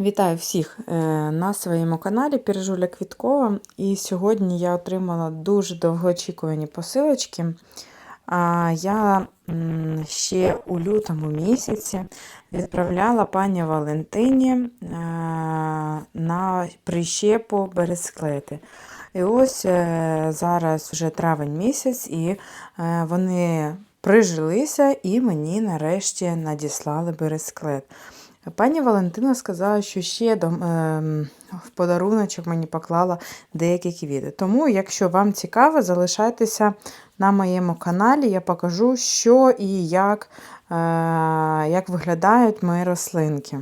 Вітаю всіх е, на своєму каналі Піржуля Квіткова. І сьогодні я отримала дуже довгоочікувані посилочки. А, Я ще у лютому місяці відправляла пані Валентині е, на прищепу бересклети. І ось е, зараз вже травень місяць, і вони прижилися і мені нарешті надіслали бересклет. Пані Валентина сказала, що ще до, ем, в подаруночок мені поклала деякі квіти. Тому, якщо вам цікаво, залишайтеся на моєму каналі, я покажу, що і як, е, як виглядають мої рослинки.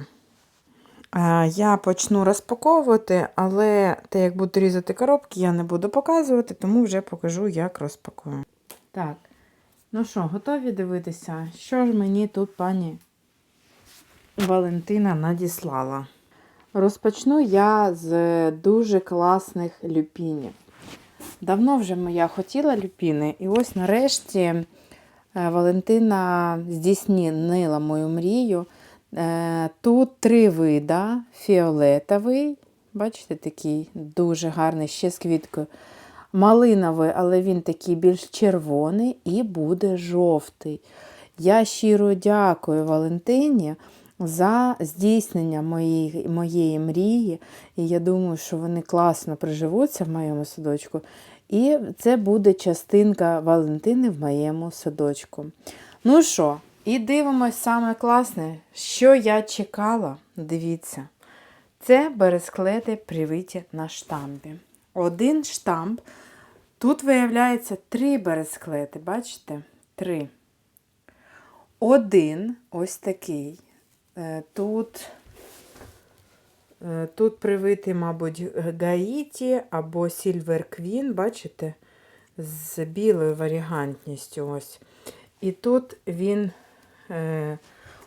Е, Я почну розпаковувати, але те, як буду різати коробки, я не буду показувати, тому вже покажу, як розпакую. Так, ну що, готові дивитися, що ж мені тут пані Валентина надіслала. Розпочну я з дуже класних люпінів. Давно вже я хотіла люпіни, і ось нарешті е, Валентина здійснила мою мрію. Е, Тут три вида: фіолетовий, бачите, такий дуже гарний, ще з квіткою. Малиновий, але він такий більш червоний, і буде жовтий. Я щиро дякую Валентині за здійснення моєї, моєї мрії. І я думаю, що вони класно приживуться в моєму садочку. І це буде частинка Валентини в моєму садочку. Ну що, і дивимось саме класне, що я чекала. Дивіться, це бересклети привиті на штампі. Один штамп. Тут виявляється три бересклети, бачите? Три. Один ось такий. Е, Тут е, тут привитий, мабуть, Гаїті або Silver Queen, бачите, з білою варігантністю. ось. І тут він е,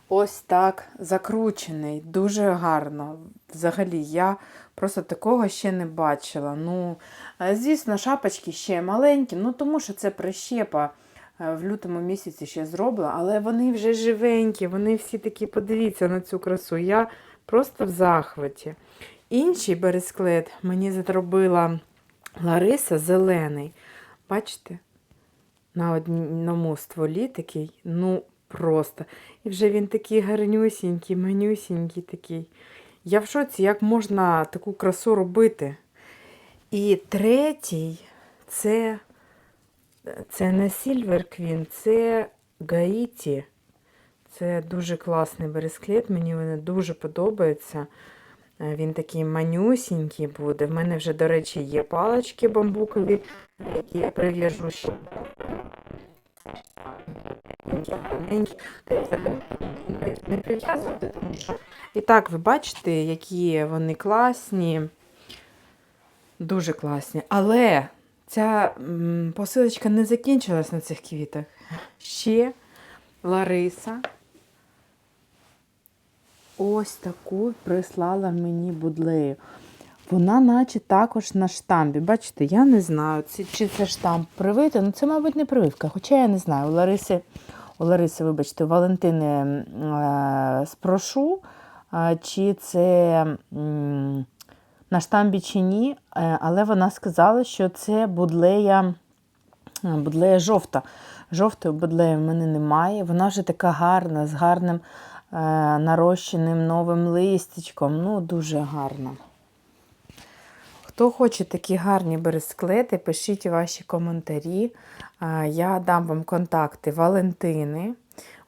ось так закручений, дуже гарно. Взагалі, я просто такого ще не бачила. Ну, е, Звісно, шапочки ще маленькі, ну тому що це прищепа. Е, в лютому місяці ще зробила, але вони вже живенькі, вони всі такі, подивіться на цю красу. Я просто в захваті. Інший бересклет мені зробила Лариса зелений. Бачите? На одному стволі такий, ну, просто. І вже він такий гарнюсінький, манюсінький такий. Я в шоці, як можна таку красу робити. І третій це це не Silver Queen, це Гаїті. Це дуже класний бересклет, мені він дуже подобається. Е, Він такий манюсінький буде. В мене вже, до речі, є палочки бамбукові, які я прив'яжу ще. Не прив'язувати, тому що. І так, ви бачите, які вони класні, дуже класні. Але Ця посилочка не закінчилась на цих квітах. Ще Лариса ось таку прислала мені будлею. Вона, наче також на штампі. Бачите, я не знаю, чи це штамп привитий. Ну, це, мабуть, не прививка, хоча я не знаю. У Лариси, у Лариси, вибачте, у Валентини е, спрошу, чи це. М, на штамбі чи ні, е, але вона сказала, що це будлея е, будлея жовта. Жовтої будлеї в мене немає. Вона вже така гарна, з гарним е, нарощеним новим листячком. Ну, дуже гарна. Хто хоче такі гарні бересклети, пишіть ваші коментарі. Я дам вам контакти Валентини.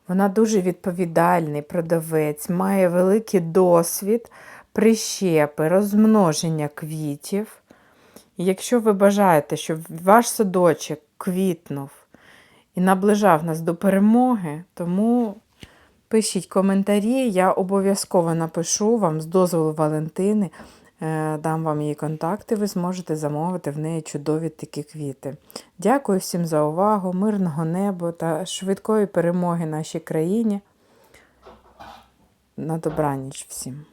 Вона дуже відповідальний продавець, має великий досвід прищепи, розмноження квітів. І якщо ви бажаєте, щоб ваш садочок квітнув і наближав нас до перемоги, тому пишіть коментарі, я обов'язково напишу вам з дозволу Валентини, е, дам вам її контакти, ви зможете замовити в неї чудові такі квіти. Дякую всім за увагу, мирного неба та швидкої перемоги нашій країні. На добраніч всім.